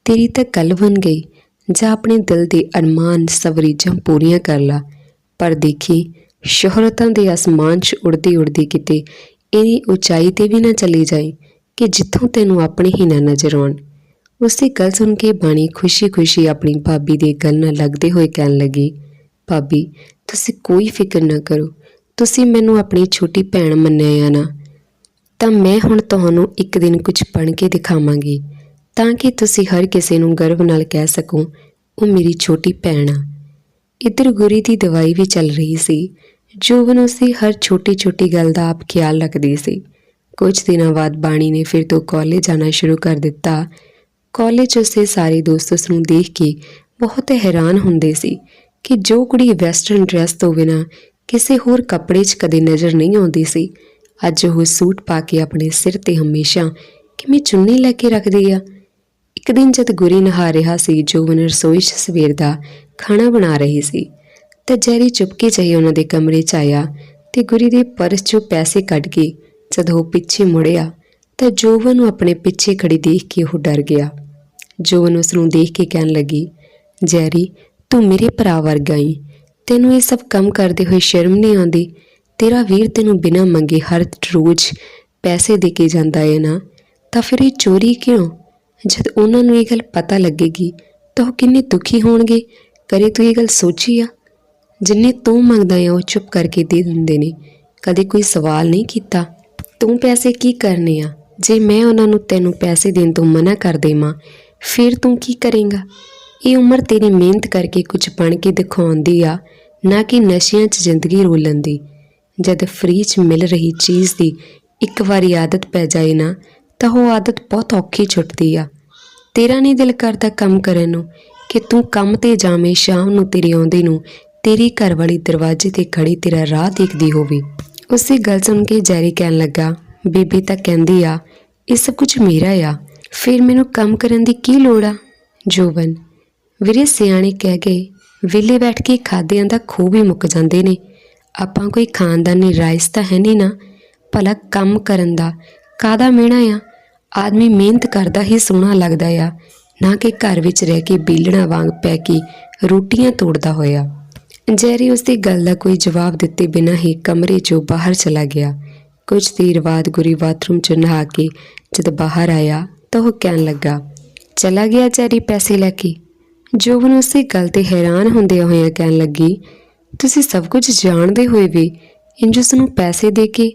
ਤੇਰੀ ਤਾਂ ਕੱਲ ਬਣ ਗਈ। ਜਾਂ ਆਪਣੇ ਦਿਲ ਦੇ ਅਰਮਾਨ ਸਵਰੀਜਾਂ ਪੂਰੀਆਂ ਕਰ ਲਾ। ਪਰ ਦੇਖੀ, ਸ਼ੋਹਰਤਾਂ ਦੇ ਅਸਮਾਨ 'ਚ ਉੜਦੀ ਉੜਦੀ ਕਿਤੇ ਇਹਦੀ ਉਚਾਈ ਤੇ ਵੀ ਨਾ ਚਲੀ ਜਾਏ ਕਿ ਜਿੱਥੋਂ ਤੈਨੂੰ ਆਪਣੇ ਹੀ ਨਾ ਨਜ਼ਰ ਆਉਣ। ਉਸਦੀ ਗੱਲ ਸੁਣ ਕੇ ਬਾਣੀ ਖੁਸ਼ੀ-ਖੁਸ਼ੀ ਆਪਣੀ ਭਾਬੀ ਦੇ ਗੱਲ ਨਾਲ ਲੱਗਦੇ ਹੋਏ ਕਹਿਣ ਲੱਗੀ, ਭਾਬੀ, ਤੁਸੀਂ ਕੋਈ ਫਿਕਰ ਨਾ ਕਰੋ। ਤੁਸੀਂ ਮੈਨੂੰ ਆਪਣੀ ਛੋਟੀ ਭੈਣ ਮੰਨਿਆ ਆ ਨਾ। ਤਾਂ ਮੈਂ ਹੁਣ ਤੁਹਾਨੂੰ ਇੱਕ ਦਿਨ ਕੁਝ ਬਣ ਕੇ ਦਿਖਾਵਾਂਗੀ। ਤਾਂ ਕਿ ਤੁਸੀਂ ਹਰ ਕਿਸੇ ਨੂੰ ਗਰਵ ਨਾਲ ਕਹਿ ਸਕੋ, ਉਹ ਮੇਰੀ ਛੋਟੀ ਭੈਣ ਆ। ਇੱਧਰ ਗੁਰੀ ਦੀ ਦਵਾਈ ਵੀ ਚੱਲ ਰਹੀ ਸੀ, ਜੋਬਨ ਉਸੇ ਹਰ ਛੋਟੀ-ਛੋਟੀ ਗੱਲ ਦਾ ਆਪ ਖਿਆਲ ਰੱਖਦੀ ਸੀ। ਕੁਝ ਦਿਨਾਂ ਬਾਅਦ ਬਾਣੀ ਨੇ ਫਿਰ ਤੋਂ ਕਾਲਜ ਜਾਣਾ ਸ਼ੁਰੂ ਕਰ ਦਿੱਤਾ। ਕਾਲਜ ਉਸੇ ਸਾਰੇ ਦੋਸਤ ਉਸ ਨੂੰ ਦੇਖ ਕੇ ਬਹੁਤ ਹੈਰਾਨ ਹੁੰਦੇ ਸੀ ਕਿ ਜੋ ਕੁੜੀ ਵੈਸਟਰਨ ਡਰੈਸ ਤੋਂ ਬਿਨਾ ਕਿਸੇ ਹੋਰ ਕੱਪੜੇ 'ਚ ਕਦੇ ਨਜ਼ਰ ਨਹੀਂ ਆਉਂਦੀ ਸੀ। ਅੱਜ ਉਹ ਸੂਟ ਪਾ ਕੇ ਆਪਣੇ ਸਿਰ ਤੇ ਹਮੇਸ਼ਾ ਕਿਵੇਂ ਚੁੰਨੀ ਲੈ ਕੇ ਰੱਖਦੀ ਆ? ਇੱਕ ਦਿਨ ਜਦ ਗੁਰੀ ਨਹਾ ਰਿਹਾ ਸੀ ਜੋਵਨ ਰਸੋਈ 'ਚ ਸਵੇਰ ਦਾ ਖਾਣਾ ਬਣਾ ਰਹੀ ਸੀ, ਤਾਂ ਜੈਰੀ ਚੁਪਕੇ ਚਾਹੀ ਉਹਨਾਂ ਦੇ ਕਮਰੇ 'ਚ ਆਇਆ ਤੇ ਗੁਰੀ ਦੇ ਪਰਸ 'ਚੋਂ ਪੈਸੇ ਕੱਢ ਕੇ ਜਦ ਉਹ ਪਿੱਛੇ ਮੁੜਿਆ, ਤਾਂ ਜੋਵਨ ਨੂੰ ਆਪਣੇ ਪਿੱਛੇ ਖੜੀ ਦੇਖ ਕੇ ਉਹ ਡਰ ਗਿਆ। ਜੋਵਨ ਉਸ ਨੂੰ ਦੇਖ ਕੇ ਕਹਿਣ ਲੱਗੀ ਜੈਰੀ ਤੂੰ ਮੇਰੇ ਭਰਾ ਵਰਗਾ ਈ। ਤੈਨੂੰ ਇਹ ਸਭ ਕੰਮ ਕਰਦੇ ਹੋਏ ਸ਼ਰਮ ਨਹੀਂ ਆਉਂਦੀ? ਤੇਰਾ ਵੀਰ ਤੈਨੂੰ ਬਿਨਾਂ ਮੰਗੇ ਹਰ ਰੋਜ਼ ਪੈਸੇ ਦੇ ਕੇ ਜਾਂਦਾ ਹੈ ਨਾ? ਤਾਂ ਫਿਰ ਇਹ ਚੋਰੀ ਕਿਉਂ? ਜਦ ਉਹਨਾਂ ਨੂੰ ਇਹ ਗੱਲ ਪਤਾ ਲੱਗੇਗੀ ਤਾਂ ਉਹ ਕਿੰਨੇ ਦੁਖੀ ਹੋਣਗੇ। ਕਰੇ ਤੂੰ ਇਹ ਗੱਲ ਸੋਚੀ ਆ? ਜਿੰਨੇ ਤੂੰ ਮੰਗਦਾ ਹੈ ਉਹ ਚੁੱਪ ਕਰਕੇ ਦੇ ਦਿੰਦੇ ਨੇ। ਕਦੇ ਕੋਈ ਸਵਾਲ ਨਹੀਂ ਕੀਤਾ? ਤੂੰ ਪੈਸੇ ਕੀ ਕਰਨੇ ਆ? ਜੇ ਮੈਂ ਉਹਨਾਂ ਨੂੰ ਤੈਨੂੰ ਪੈਸੇ ਦੇਣ ਤੋਂ ਮਨਾ ਕਰ ਦੇਵਾਂ, ਫਿਰ ਤੂੰ ਕੀ ਕਰੇਂਗਾ? ਇਹ ਉਮਰ ਤੇਰੀ ਮਿਹਨਤ ਕਰਕੇ ਕੁਝ ਬਣ ਕੇ ਦਿਖਾਉਂਦੀ ਆ, ਨਾ ਕਿ ਨਸ਼ਿਆਂ 'ਚ ਜ਼ਿੰਦਗੀ ਰੋਲਣ ਦੀ। ਜਦ ਫ੍ਰੀ 'ਚ ਮਿਲ ਰਹੀ ਚੀਜ਼ ਦੀ ਇੱਕ ਵਾਰੀ ਆਦਤ ਪੈ ਜਾਏ ਨਾ ਤਾਂ ਉਹ ਆਦਤ ਬਹੁਤ ਔਖੀ ਛੁੱਟਦੀ ਆ। ਤੇਰਾ ਨਹੀਂ ਦਿਲ ਕਰਦਾ ਕੰਮ ਕਰਨ ਨੂੰ ਕਿ ਤੂੰ ਕੰਮ ਤੇ ਜਾਵੇਂ, ਸ਼ਾਮ ਨੂੰ ਤੇਰੇ ਆਉਂਦੇ ਨੂੰ ਤੇਰੀ ਘਰ ਵਾਲੀ ਦਰਵਾਜ਼ੇ ਤੇ ਖੜੀ ਤੇਰਾ ਰਾਹ ਦੇਖਦੀ ਹੋਵੇ। ਉਸੇ ਗੱਲ ਸੁਣ ਕੇ ਜੈਰੀ ਕਹਿਣ ਲੱਗਾ, ਬੀਬੀ ਤਾਂ ਕਹਿੰਦੀ ਆ, ਇਹ ਸਭ ਕੁਝ ਮੇਰਾ ਆ। ਫਿਰ ਮੈਨੂੰ ਕੰਮ ਕਰਨ ਦੀ ਕੀ ਲੋੜ ਆ? ਜੋਬਨ, ਵੀਰੇ ਸਿਆਣੇ ਕਹਿ ਗਏ ਵਿਲੇ ਬੈਠ ਕੇ ਖਾਦਿਆਂ ਦਾ ਖੂਹ ਵੀ ਮੁੱਕ ਜਾਂਦੇ ਨੇ। ਆਪਾਂ ਕੋਈ ਖਾਨਦਾਨੀ ਰਾਈਸ ਤਾਂ ਹੈ ਨਹੀਂ ਨਾ। ਭਲਾ ਕੰਮ ਕਰਨ ਦਾ ਕਾਦਾ ਮਿਹਣਾ ਆ? ਆਦਮੀ ਮਿਹਨਤ ਕਰਦਾ ਹੀ ਸੋਹਣਾ ਲੱਗਦਾ ਆ, ਨਾ ਕਿ ਘਰ ਵਿੱਚ ਰਹਿ ਕੇ ਬੀਲਣਾ ਵਾਂਗ ਪੈ ਕੇ ਰੋਟੀਆਂ ਤੋੜਦਾ ਹੋਇਆ। ਜੈਰੀ ਉਸ ਦੀ ਗੱਲ ਦਾ ਕੋਈ ਜਵਾਬ ਦਿੱਤੇ ਬਿਨਾਂ ਹੀ ਕਮਰੇ 'ਚੋਂ ਬਾਹਰ ਚਲਾ ਗਿਆ। ਕੁਝ ਦੇਰ ਬਾਅਦ ਗੁਰੀ ਬਾਥਰੂਮ 'ਚ ਨਹਾ ਕੇ ਜਦ ਬਾਹਰ ਆਇਆ ਤਾਂ ਉਹ ਕਹਿਣ ਲੱਗਾ, ਚਲਾ ਗਿਆ ਜੈਰੀ ਪੈਸੇ ਲੈ ਕੇ? ਜੋਬਨ ਉਸੇ ਗੱਲ ਤੇ ਹੈਰਾਨ ਹੁੰਦੇ ਹੋਏ ਕਹਿਣ ਲੱਗੀ, ਤੁਸੀਂ ਸਭ ਕੁਝ ਜਾਣਦੇ ਹੋਏ ਵੀ ਇੰਜ ਉਸ ਨੂੰ ਪੈਸੇ ਦੇ ਕੇ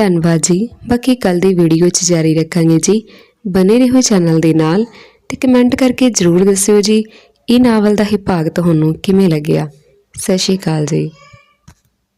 ਧੰਨਵਾਦ ਜੀ। ਬਾਕੀ ਕੱਲ ਦੀ ਵੀਡੀਓ 'ਚ ਜਾਰੀ ਰੱਖਾਂਗੇ ਜੀ। ਬਨੇ ਰਹੋ ਚੈਨਲ ਦੇ ਨਾਲ ਤੇ ਕਮੈਂਟ ਕਰਕੇ ਜਰੂਰ ਦੱਸਿਓ ਜੀ, ਇਹ ਨਾਵਲ ਦਾ ਇਹ ਭਾਗ ਤੁਹਾਨੂੰ ਕਿਵੇਂ ਲੱਗਿਆ? ਸਤਿ ਸ਼੍ਰੀ ਅਕਾਲ ਜੀ।